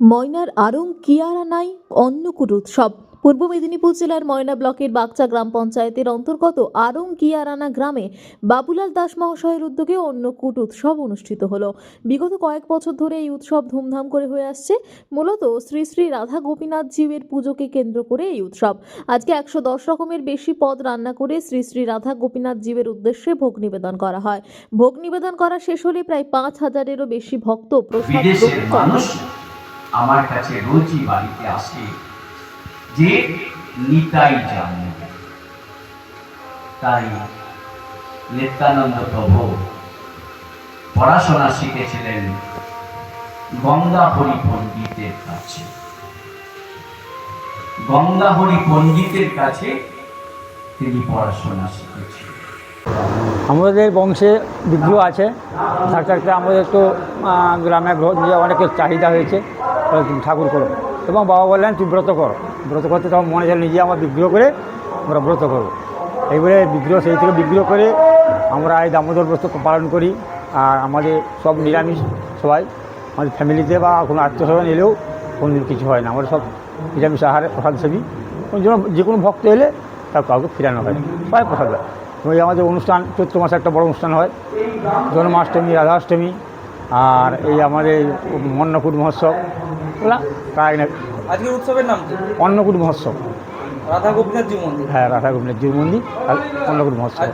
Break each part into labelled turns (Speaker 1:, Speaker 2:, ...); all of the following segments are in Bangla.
Speaker 1: ময়নার আরং কিয়ারানাই অন্নকূট উৎসব পূর্ব মেদিনীপুর জেলার ময়না ব্লকের বাগচা গ্রাম পঞ্চায়েতের অন্তর্গত আরং কিয়ারানা গ্রামে বাবুলাল দাস মহাশয়ের উদ্যোগে অন্নকূট উৎসব অনুষ্ঠিত হলো। বিগত কয়েক বছর ধরে এই উৎসব ধুমধাম করে হয়ে আসছে। মূলত শ্রী শ্রী রাধা গোপীনাথ জীবের পুজোকে কেন্দ্র করে এই উৎসব। আজকে একশো দশ রকমের বেশি পদ রান্না করে শ্রী শ্রী রাধা গোপীনাথ জীবের উদ্দেশ্যে ভোগ নিবেদন করা হয়। ভোগ নিবেদন করা শেষ হলে প্রায় পাঁচ হাজারেরও বেশি ভক্ত প্রসাদ গ্রহণ করেন।
Speaker 2: আমার কাছে রোজই বাড়িতে আসে যে নিতাই জানবে তাই নিত্যানন্দ প্রভু পড়াশোনা শিখেছিলেন গঙ্গাহরি পণ্ডিতের কাছে। গঙ্গাহরি পণ্ডিতের কাছে তিনি পড়াশোনা শিখেছিলেন।
Speaker 3: আমাদের বংশে বিগ্রহ আছে। থাকতে আমাদের তো গ্রামে অনেকের চাহিদা হয়েছে। ঠাকুর করো। এবং বাবা বললেন, তুই ব্রত কর। ব্রত করতে তখন মনে চাল নিজে আমার বিগ্রহ করে আমরা ব্রত করব। এইবারে বিগ্রহ, সেই থেকে বিগ্রহ করে আমরা এই দামোদর ব্রত পালন করি। আর আমাদের সব নিরামিষ সবাই, আমাদের ফ্যামিলিতে বা কোনো আত্মীয় স্বজন এলেও কোনো কিছু হয় না। আমরা সব নিরামিষ আহারে প্রসাদ সেবী। কোনো জন্য যে কোনো ভক্ত এলে তার কাউকে ফিরানো হয় সবাই প্রসাদ হয় আমাদের অনুষ্ঠান, চৈত্র মাসে একটা বড় অনুষ্ঠান হয়, জন্মাষ্টমী, রাধাষ্টমী। আর এই আমাদের মন্নকূট মহোৎসব। প্রায় না।
Speaker 4: আজকের উৎসবের নাম
Speaker 3: অন্নকূট মহোৎসব।
Speaker 4: রাধা গোপীনাথজি মন্দির।
Speaker 3: হ্যাঁ রাধা গোবিন্দ জিউ মন্দির আর অন্নকূট মহোৎসব।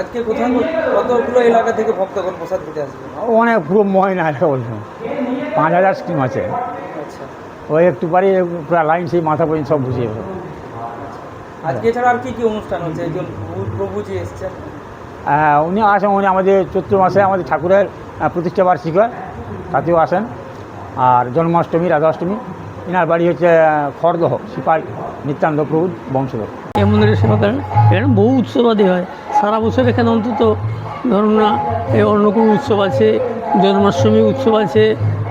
Speaker 4: আজকে কোথাও কতগুলো এলাকা থেকে ভক্তগণ প্রসাদ দিতে আসবে?
Speaker 3: অনেক পুরো ময়না এলাকা পাঁচ হাজার স্কিম আছে।
Speaker 4: আচ্ছা।
Speaker 3: ওই একটু পারি পুরো লাইন সেই মাথা পর্যন্ত সব বুঝিয়ে
Speaker 4: আজকে এছাড়া আর কি কি অনুষ্ঠান হচ্ছে? একজন প্রভুজি এসছেন।
Speaker 3: হ্যাঁ, উনি আসেন উনি আমাদের চৈত্র মাসে আমাদের ঠাকুরের প্রতিষ্ঠা বার্ষিক হয় তাতেও আসেন। আর জন্মাষ্টমী রাধাষ্টমী এনার বাড়ি হচ্ছে খড়দহ, সিপাই, নিত্যানন্দ প্রভু বংশধর।
Speaker 5: এই মন্দিরের সেবা করেন। এখানে বহু উৎসবাদি হয়। সারা বছর এখানে অন্তত, ধরুন না এই অন্নকূট উৎসব আছে, জন্মাষ্টমী উৎসব আছে,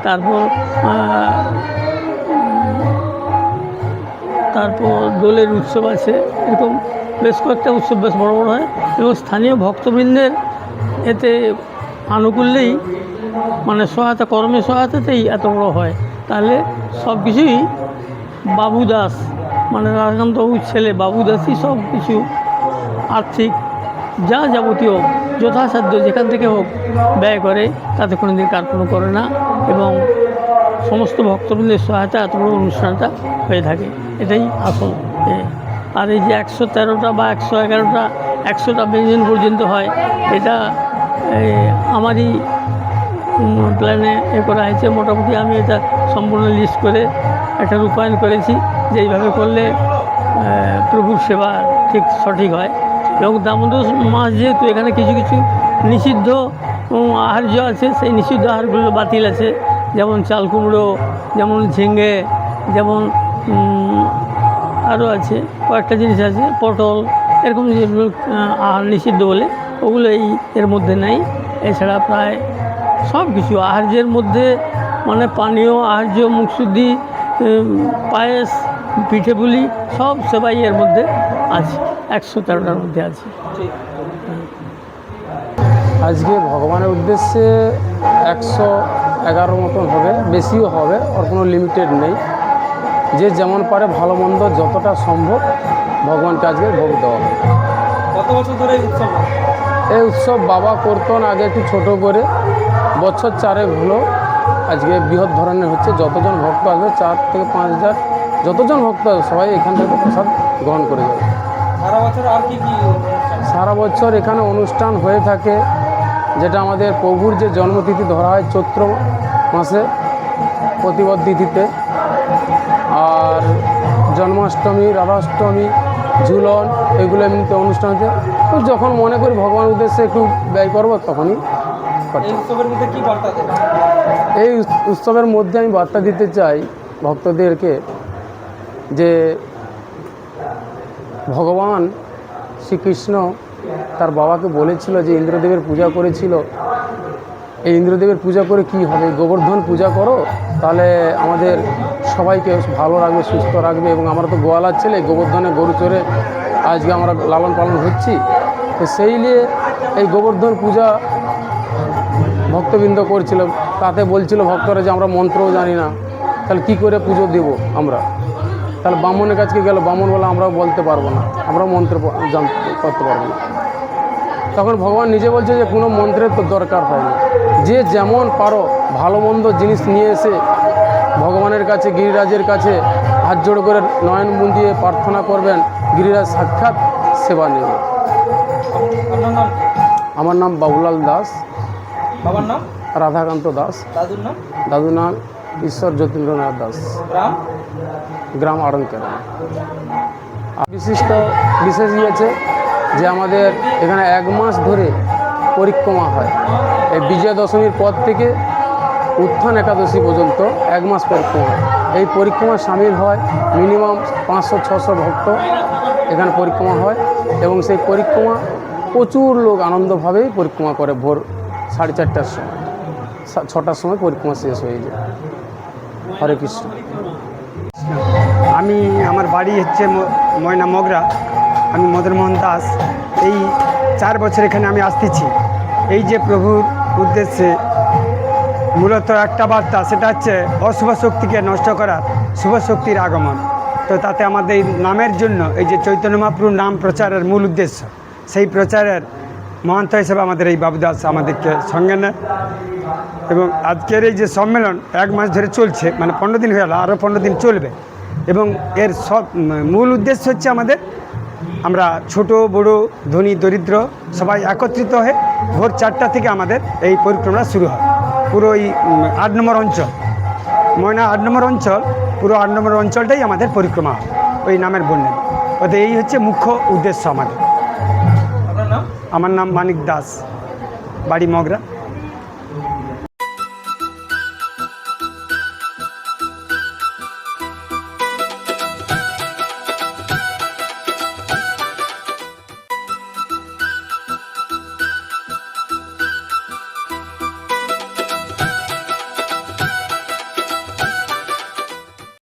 Speaker 5: তারপর তারপর দোলের উৎসব আছে, এরকম বেশ কয়েকটা উৎসব বেশ বড় বড় হয়। এবং স্থানীয় ভক্তবৃন্দের এতে আনুকূল্যেই মানে সহায়তা, কর্মে সহায়তাতেই এত বড় হয়। তাহলে সব কিছুই বাবু দাস মানে রাধাকান্ত বাবুর ছেলে বাবু দাসই সব কিছু আর্থিক, যা যাবতীয় যথাসাধ্য যেখান থেকে হোক ব্যয় করে, তাতে কোনো দিন কার্পণ্য করে না এবং সমস্ত ভক্তবৃন্দের সহায়তা, এত বড় অনুষ্ঠানটা হয়ে থাকে। এটাই আসল। আর এই যে একশো তেরোটা বা একশো এগারোটা, একশোটা ব্যঞ্জন পর্যন্ত হয়, এটা আমারই প্ল্যানে এ করা হয়েছে। মোটামুটি আমি এটা সম্পূর্ণ লিস্ট করে একটা রূপায়ণ করেছি, যে এইভাবে করলে প্রভুর সেবা ঠিক সঠিক হয়। এবং দামোদর মাস যেহেতু এখানে কিছু কিছু নিষিদ্ধ আহার্য আছে, সেই নিষিদ্ধ আহারগুলো বাতিল আছে। যেমন চাল কুমড়ো, যেমন ঝিঙে, যেমন আরও আছে, কয়েকটা জিনিস আছে, পটল, এরকম আহার নিষিদ্ধ বলে। ওগুলো এই এর মধ্যে নেই। এছাড়া প্রায় সব কিছু আহার্যের মধ্যে মানে পানীয় আহার্য মুখশুদ্ধি পায়েস পিঠে পুলি সব সেবাই এর মধ্যে আছে একশো তেরোটার মধ্যে আছে।
Speaker 6: আজকে ভগবানের উদ্দেশ্যে একশো এগারো মতন হবে বেশিও হবে ওর কোনো লিমিটেড নেই। যে যেমন পারে ভালো মন্দ যতটা সম্ভব ভগবানকে আজকে ভোগ দেওয়া হবে।
Speaker 4: কত বছর ধরে এই উৎসব?
Speaker 6: এই উৎসব বাবা করতেন আগে একটু ছোট করে বছর চারেক হলো। আজকে বৃহৎ ধরনের হচ্ছে যতজন ভক্ত আসবে চার থেকে পাঁচ হাজার যতজন ভক্ত আসবে সবাই এখান থেকে প্রসাদ গ্রহণ করে যাবে।
Speaker 4: সারা বছর আর কি কি
Speaker 6: সারা বছর এখানে অনুষ্ঠান হয়ে থাকে যেটা আমাদের প্রভুর যে জন্মতিথি ধরা হয় চৈত্র মাসে প্রতিবদ তিথিতে। আর জন্মাষ্টমী রাধাষ্টমী ঝুলন এগুলো এমনিতে অনুষ্ঠান হচ্ছে। যখন মনে করি ভগবানের উদ্দেশ্যে একটু ব্যয় করব তখনই
Speaker 4: এই উৎসবের মধ্যে
Speaker 6: আমি বার্তা দিতে চাই ভক্তদেরকে যে ভগবান শ্রীকৃষ্ণ তার বাবাকে বলেছিল যে ইন্দ্রদেবের পূজা করেছিল। এই ইন্দ্রদেবের পূজা করে কি হবে? গোবর্ধন পূজা করো তাহলে আমাদের সবাইকে ভালো রাখবে সুস্থ রাখবে এবং আমরা তো গোয়ালার ছেলে গোবর্ধনে গরু চড়ে আজকে আমরা লালন পালন হচ্ছি। তো সেই নিয়ে এই গোবর্ধন পূজা ভক্তবৃন্দ করছিল, তাতে বলছিল ভক্তরা যে আমরা মন্ত্রও জানি না, তাহলে কি করে পুজো দেব আমরা? তাহলে ব্রাহ্মণের কাছে গেল? ব্রাহ্মণ বলে আমরাও বলতে পারব না, আমরাও মন্ত্র করতে পারব না। তখন ভগবান নিজে বলছে যে কোনো মন্ত্রের তো দরকার হয় না। যে যেমন পারো, ভালো মন্দ জিনিস নিয়ে এসে ভগবানের কাছে, গিরিরাজের কাছে হাত জোড় করে নয়ন দিয়ে প্রার্থনা করবেন। গিরিরাজ সাক্ষাৎ সেবা নেবে? আমার নাম বাবুলাল দাস।
Speaker 4: বাবার নাম?
Speaker 6: রাধাকান্ত দাস।
Speaker 4: দাদুর নাম?
Speaker 6: দাদু নাম ঈশ্বর যতীন্দ্রনাথ দাস।
Speaker 4: গ্রাম?
Speaker 6: গ্রাম আড়ংকেরা বিশিষ্ট বিশেষ ইয়েছে যে আমাদের এখানে এক মাস ধরে পরিক্রমা হয়। এই বিজয়া দশমীর পর থেকে উত্থান একাদশী পর্যন্ত এক মাস পরিক্রমা হয়। এই পরিক্রমা সামিল হয় মিনিমাম পাঁচশো ছশো ভক্ত। এখানে পরিক্রমা হয় এবং সেই পরিক্রমা প্রচুর লোক আনন্দভাবেই পরিক্রমা করে ভোর সাড়ে চারটার সময়। ছটার সময় পরিক্রমা শেষ হয়ে যায়। হরে কৃষ্ণ।
Speaker 7: আমি, আমার বাড়ি হচ্ছে ময়না মগরা। আমি মদন মোহন দাস। এই চার বছর এখানে আমি আসতেছি। এই যে প্রভুর উদ্দেশ্যে মূলত একটা বার্তা, সেটা হচ্ছে অশুভ শক্তিকে নষ্ট করার শুভ শক্তির আগমন। তো তাতে আমাদের নামের জন্য এই যে চৈতন্য মহাপ্রভুর নাম প্রচারের মূল উদ্দেশ্য, সেই প্রচারের মহান্ত হিসেবে আমাদের এই বাবুদাস আমাদেরকে সঙ্গে নেয়। এবং আজকের এই যে সম্মেলন এক মাস ধরে চলছে মানে পনেরো দিন হয়ে গেল আরও পনেরো দিন চলবে। এবং এর সব মূল উদ্দেশ্য হচ্ছে আমাদের, আমরা ছোট, বড়, ধনী, দরিদ্র সবাই একত্রিত হয়ে ভোর চারটা থেকে আমাদের এই পরিক্রমা শুরু হয়। পুরো এই আট নম্বর অঞ্চল, ময়না আট নম্বর অঞ্চল পুরো আট নম্বর অঞ্চলটাই আমাদের পরিক্রমা ওই নামের বন্যে। অর্থাৎ এই হচ্ছে মুখ্য উদ্দেশ্য আমাদের। আমার নাম মানিক দাস বাড়ি মগরা।